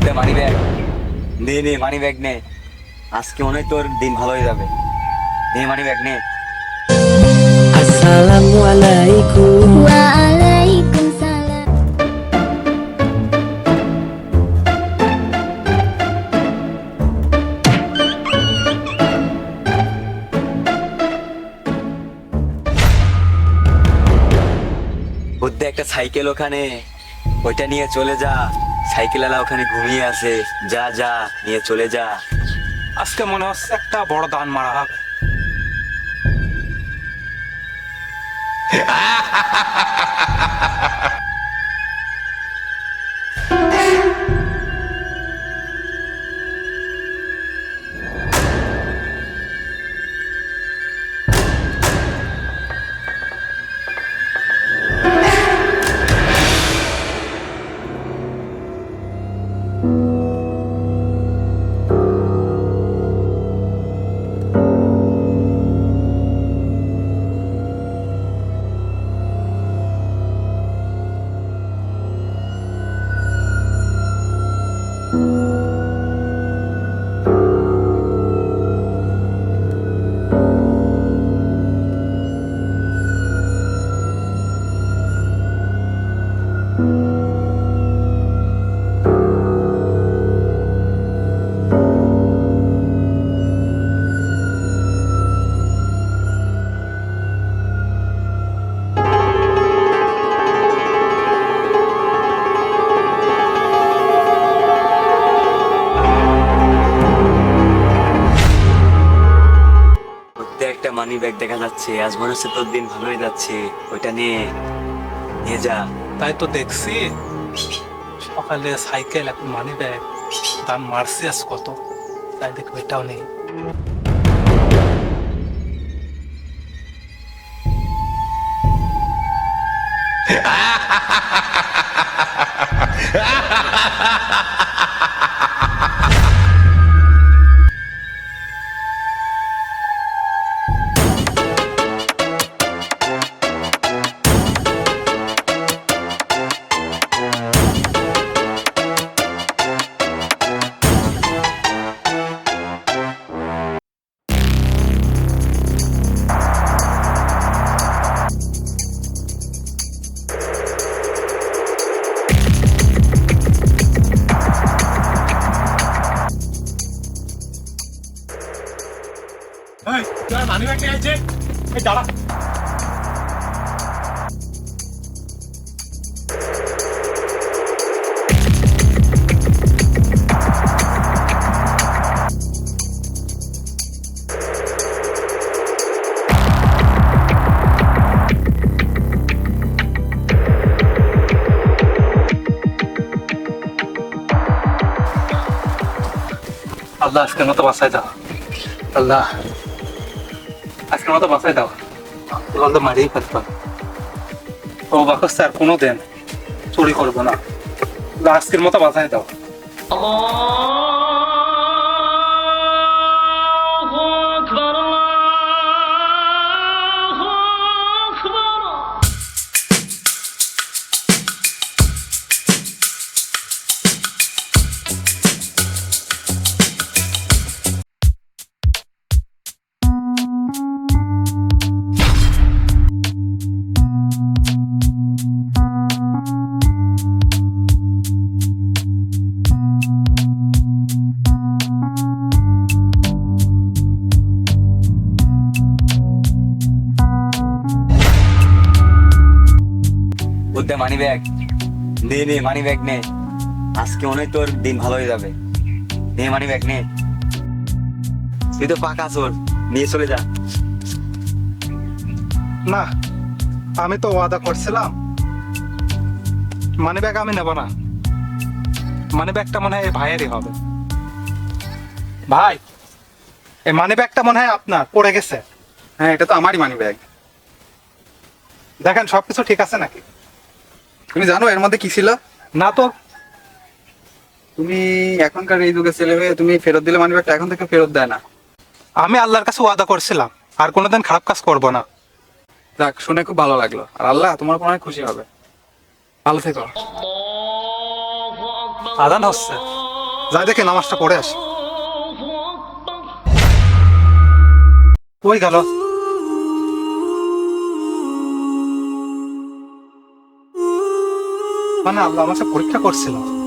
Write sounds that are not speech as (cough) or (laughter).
বলতে money bag নে নে মানি ব্যাগ নে। আজকে মনে হয় তোর দিন ভালো হয়ে যাবে। নে। মানি ব্যাগ নে. বুদ্ধে একটা সাইকেল ওখানে। ওইটা নিয়ে চলে যা। সাইকেলওয়ালা ওখানে ঘুমিয়ে আছে। যা যা, নিয়ে চলে যা। আজকে মনে হচ্ছে একটা বড় দান মারা হবে। (laughs) একটা মানি ব্যাগ দেখা যাচ্ছে আজ মনে হচ্ছে তোর দিন ভালোই যাচ্ছে ওইটা নিয়ে নিয়ে যা। তাই তো দেখছি। সকালে সাইকেল এখন মানি ব্যাগ দাম মারছি আজ কত? তাই দেখো এটাও নেই। মানি ব্যাগ নিয়ে আছে এই দাঁড়া আল্লাহ আজকের মতো বাসায় দাও আল্লাহ আজকের মতো বাসায় দাও। বলতে মারিয়ে ফেলতাম ও বাকস স্যার কোনো দেন চুরি করব না। লাস্টের আজকের মতো বাসায় দাও। বুদ্ধে মানি ব্যাগ নে নে মানি ব্যাগ নে। আজকে মনে তোর দিন ভালো হয়ে যাবে। নে মানি ব্যাগ নে। তুই তো পাকা চোর। নিয়ে চলে যা। না আমি তো ওয়াদা করছিলাম। মানি ব্যাগ আমি নেব না। মানি ব্যাগটা মনে হয় এই ভাইয়েরই হবে। ভাই। এই মানি ব্যাগটা মনে হয় আপনার পড়ে গেছে। হ্যাঁ এটা তো আমারই মানি ব্যাগ দেখেন সবকিছু ঠিক আছে নাকি? তুমি জানো এর মধ্যে কি ছিল? না তো। তুমি এখনকার এই যুগের ছেলে হয়ে তুমি ফেরত দিলে মানি ব্যাগটা এখন থেকে ফেরত দেয় না। আমি আল্লাহর কাছে ওয়াদা করছিলাম আর কোনোদিন খারাপ কাজ করব না। যাক শুনে খুব ভালো লাগল। আর আল্লাহ তোমার উপর অনেক খুশি হবে। ভালো থেকো। আদান হচ্ছে। যাই দেখে নামাজটা পড়ে আসি। কই গেল? মানে আল্লাহ আমাকে পরীক্ষা করছিল।